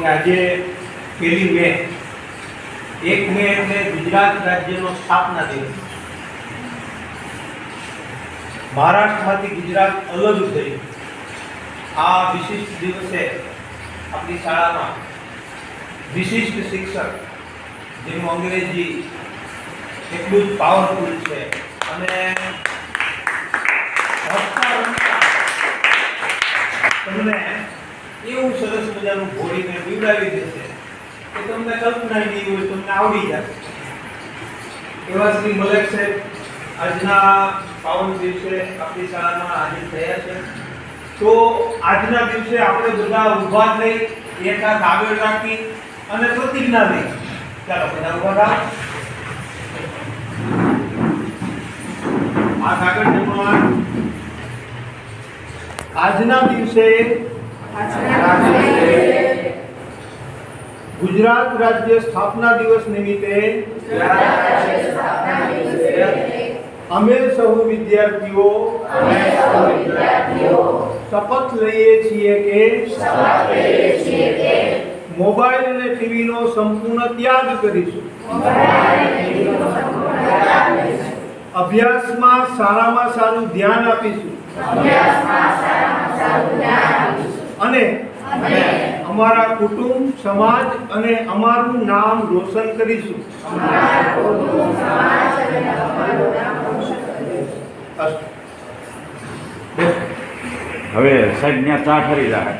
કે આજે પહેલી મે. એક મે એટલે ગુજરાત રાજ્યનો સ્થાપના દિવસ. મહારાષ્ટ્રમાંથી ગુજરાત અલગ થયું આ વિશિષ્ટ દિવસે આપણી શાળામાં વિશિષ્ટ શિક્ષક, જેનું અંગ્રેજી એટલું જ પાવરફુલ છે. અને તમને એવું સરસ મજાનું ભોળીને પીવડાવી દેશે. કે તમને કલ્પના નહીં હોય, તમને આવડી જશે એવા શ્રી મલેક સાહેબ આજના પાવન દિવસે આપણી શાળામાં હાજર થયા છે. તો આજના દિવસે આપણે બધા ઊભા થઈ એક હાથ આગળ રાખી અને પ્રતિજ્ઞા લઈ. ચાલો બધા ઊભા થાવ હાથ આગળ જમવા. આજના દિવસે ગુજરાત રાજ્ય સ્થાપના દિવસ નિમિત્તે અમે સૌ વિદ્યાર્થીઓ શપથ લઈએ છીએ કે મોબાઈલ અને ટીવીનો સંપૂર્ણ ત્યાગ કરીશું. અભ્યાસમાં સારામાં સારું ધ્યાન આપીશું અને અમારા કુટુંબ સમાજ અને અમારું નામ રોશન કરીશું હવે સાહેબ ત્યાં ચા ઠરી જાય.